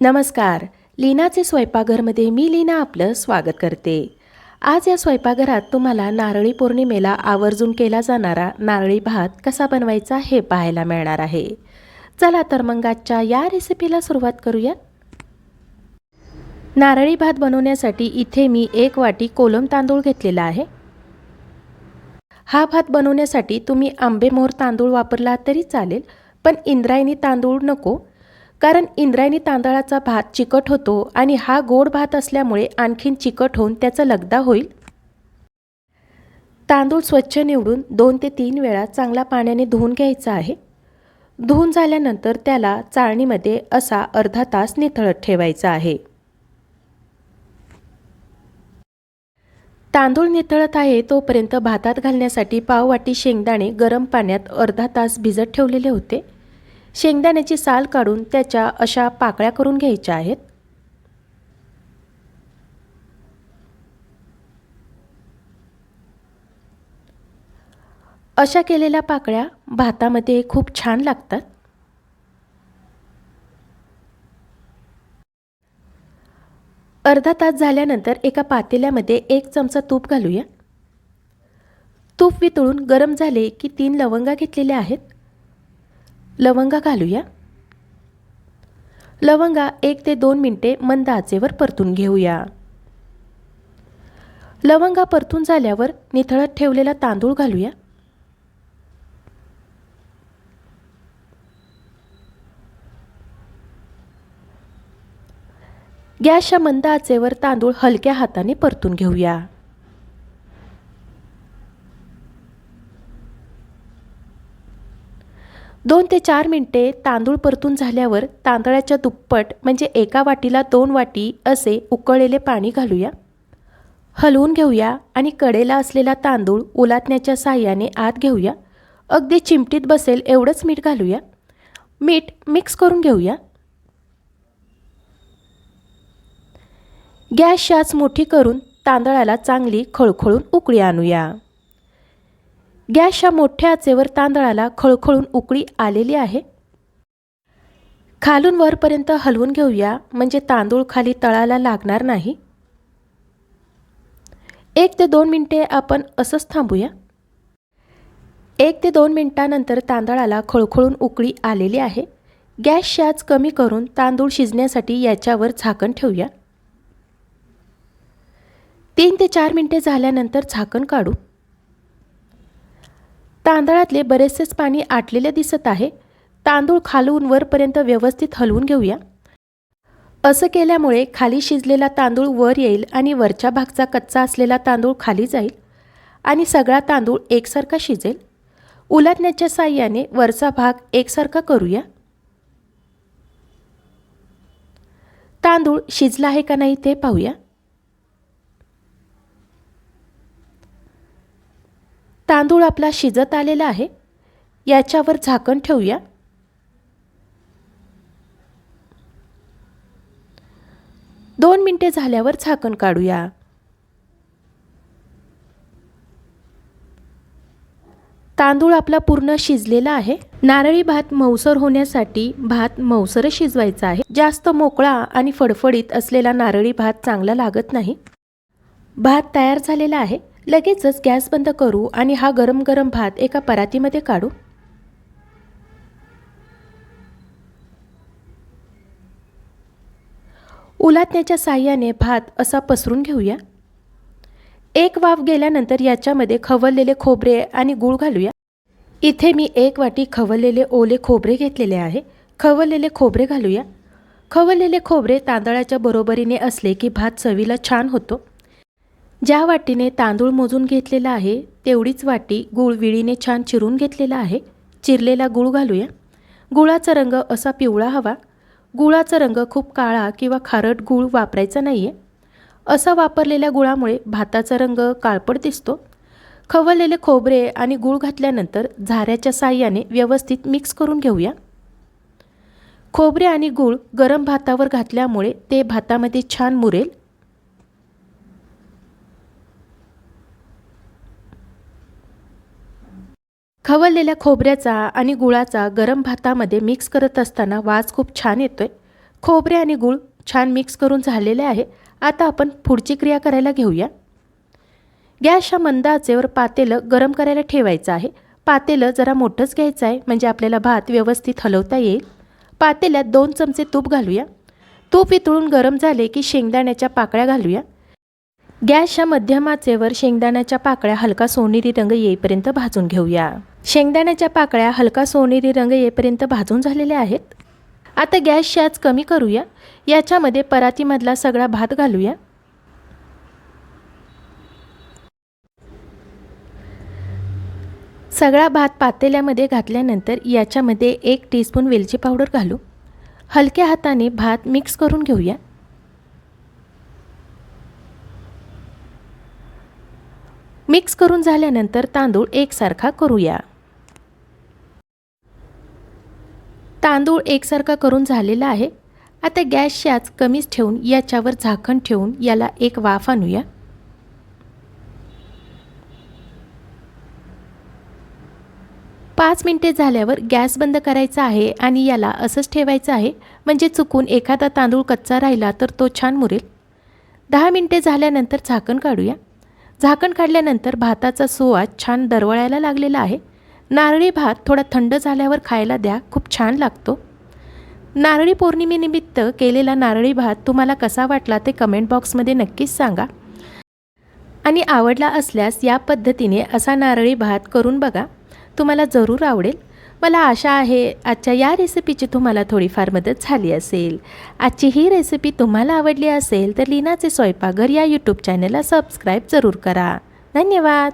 नमस्कार. लीनाचे स्वयंपाकघरमध्ये मी लीना आपलं स्वागत करते. आज या स्वयंपाकघरात तुम्हाला नारळी पौर्णिमेला आवर्जून केला जाणारा नारळी भात कसा बनवायचा हे पाहायला मिळणार आहे. चला तर मग आजच्या या रेसिपीला सुरुवात करूया. नारळी भात बनवण्यासाठी इथे मी एक वाटी कोलम तांदूळ घेतलेला आहे. हा भात बनवण्यासाठी तुम्ही आंबेमोहर तांदूळ वापरला तरी चालेल पण इंद्रायणी तांदूळ नको कारण इंद्रायणी तांदळाचा भात चिकट होतो आणि हा गोड भात असल्यामुळे आणखीन चिकट होऊन त्याचा लगदा होईल. तांदूळ स्वच्छ निवडून दोन ते तीन वेळा चांगला पाण्याने धुवून घ्यायचा आहे. धुवून झाल्यानंतर त्याला चाळणीमध्ये असा अर्धा तास निथळत ठेवायचा आहे. तांदूळ निथळत आहे तोपर्यंत भातात घालण्यासाठी पाववाटी शेंगदाणे गरम पाण्यात अर्धा तास भिजत ठेवलेले होते. शेंगदाण्याची साल काढून त्याच्या अशा पाकळ्या करून घ्यायच्या आहेत. अशा केलेल्या पाकळ्या भातामध्ये खूप छान लागतात. अर्धा तास झाल्यानंतर एका पातेल्यामध्ये एक चमचा तूप घालूया. तूप वितळून गरम झाले की तीन लवंगा घेतलेल्या आहेत. लवंगा घालूया? लवंगा एक ते दोन मिनटे मंद आचेवर परतून घेऊया. लवंगा परतून झाल्यावर निथळत ठेवलेला तांदूळ घालूया. गॅसच्या मंद आचेवर तांदूळ हलक्या हाताने परतून घेऊया. दोन ते चार मिनटे तांदूळ परतून झाल्यावर तांदळाच्या दुप्पट म्हणजे एका वाटीला दोन वाटी असे उकळलेले पाणी घालूया. हलवून घेऊया आणि कडेला असलेला तांदूळ उलाटण्याच्या साह्याने आत घेऊया. अगदी चिमटीत बसेल एवढंच मीठ घालूया. मीठ मिक्स करून घेऊया. गॅस शाच मोठी करून तांदळाला चांगली खळखळून उकळी आणूया. गॅसच्या मोठ्या आचेवर तांदळाला खळखळून उकळी आलेली आहे. खालून वरपर्यंत हलवून घेऊया म्हणजे तांदूळ खाली तळाला लागणार नाही. एक ते दोन मिनटे आपण असंच थांबूया. एक ते दोन मिनटानंतर तांदळाला खळखळून उकळी आलेली आहे. गॅस आज कमी करून तांदूळ शिजण्यासाठी याच्यावर झाकण ठेवूया. तीन ते चार मिनटे झाल्यानंतर झाकण काढू. तांदळातले बरेचसेच पाणी आटलेले दिसत आहे. तांदूळ खालून वरपर्यंत व्यवस्थित हलवून घेऊया. असं केल्यामुळे खाली शिजलेला तांदूळ वर येईल आणि वरच्या भागचा कच्चा असलेला तांदूळ खाली जाईल आणि सगळा तांदूळ एकसारखा शिजेल. उलटण्याच्या साह्याने वरचा भाग एकसारखा करूया. तांदूळ शिजला आहे का नाही ते पाहूया. तांदूळ आपला शिजत आलेला आहे. याच्यावर झाकण ठेवूया. दोन मिनटे झाल्यावर झाकण काढूया. तांदूळ आपला पूर्ण शिजलेला आहे. नारळी भात मऊसर होण्यासाठी भात मऊसर शिजवायचा आहे. जास्त मोकळा आणि फडफडीत असलेला नारळी भात चांगला लागत नाही. भात तयार झालेला आहे. लगेचच गॅस बंद करू आणि हा गरम गरम भात एका परातीमध्ये काढू? उलाटण्याच्या साह्याने भात असा पसरून घेऊया. एक वाफ गेल्यानंतर याच्यामध्ये खवललेले खोबरे आणि गूळ घालूया. इथे मी एक वाटी खवललेले ओले खोबरे घेतलेले आहे. खवललेले खोबरे घालूया. खवललेले खोबरे तांदळाच्या बरोबरीने असले की भात चवीला छान होतो. ज्या वाटीने तांदूळ मोजून घेतलेला आहे तेवढीच वाटी गूळ विळीने छान चिरून घेतलेला आहे. चिरलेला गूळ घालूया. गुळाचा रंग असा पिवळा हवा. गुळाचा रंग खूप काळा किंवा खारट गूळ वापरायचा नाही आहे असा वापरलेल्या गुळामुळे भाताचा रंग काळपट दिसतो. खवळलेले खोबरे आणि गूळ घातल्यानंतर झाऱ्याच्या साह्याने व्यवस्थित मिक्स करून घेऊया. खोबरे आणि गूळ गरम भातावर घातल्यामुळे ते भातामध्ये छान मुरेल. खवळलेल्या खोबऱ्याचा आणि गुळाचा गरम भातामध्ये मिक्स करत असताना वास खूप छान येतोय. खोबरे आणि गूळ छान मिक्स करून झालेले आहे. आता आपण पुढची क्रिया करायला घेऊया. गॅसच्या मंद आचेवर पातेलं गरम करायला ठेवायचं आहे. पातेलं जरा मोठंच घ्यायचं आहे म्हणजे आपल्याला भात व्यवस्थित हलवता येईल. पातेल्यात दोन चमचे तूप घालूया. तूप वितळून गरम झाले की शेंगदाण्याच्या पाकळ्या घालूया. गॅसच्या मध्यम आचेवर शेंगदाण्याच्या पाकळ्या हलका सोनेरी रंग येईपर्यंत भाजून घेऊया. शेंगदाण्याच्या पाकळ्या हलका सोनेरी रंग येईपर्यंत भाजून झालेल्या आहेत. आता गॅस आच कमी करूया. याच्यामध्ये परातीमधला सगळा भात घालूया. सगळा भात पातेल्यामध्ये घातल्यानंतर याच्यामध्ये एक टीस्पून वेलची पावडर घालू. हलक्या हाताने भात मिक्स करून घेऊया. मिक्स करून झाल्यानंतर तांदूळ एकसारखा करूया. तांदूळ एकसारखा करून झालेला आहे. आता गॅसची आच कमीच ठेवून याच्यावर झाकण ठेवून याला एक वाफ आणूया. पाच मिनटे झाल्यावर गॅस बंद करायचा आहे आणि याला असंच ठेवायचं आहे. म्हणजे चुकून एखादा तांदूळ कच्चा राहिला तर तो छान मुरेल. दहा मिनटे झाल्यानंतर झाकण काढूया. झाकण काढल्यानंतर भाताचा सुवास छान दरवळायला लागलेला आहे. नारळी भात थोडा थंड झाल्यावर खायला द्या खूप छान लागतो. नारळी पौर्णिमेनिमित्त केलेला नारळी भात तुम्हाला कसा वाटला ते कमेंट बॉक्समध्ये नक्कीच सांगा. आणि आवडला असल्यास या पद्धतीने असा नारळी भात करून बघा. तुम्हाला जरूर आवडेल. मला आशा आहे आजच्या या रेसिपीची तुम्हाला थोडीफार मदत झाली असेल. आजची ही रेसिपी तुम्हाला आवडली असेल तर लीनाचे स्वयंपाकघर या यूट्यूब चॅनलला सबस्क्राईब जरूर करा. धन्यवाद!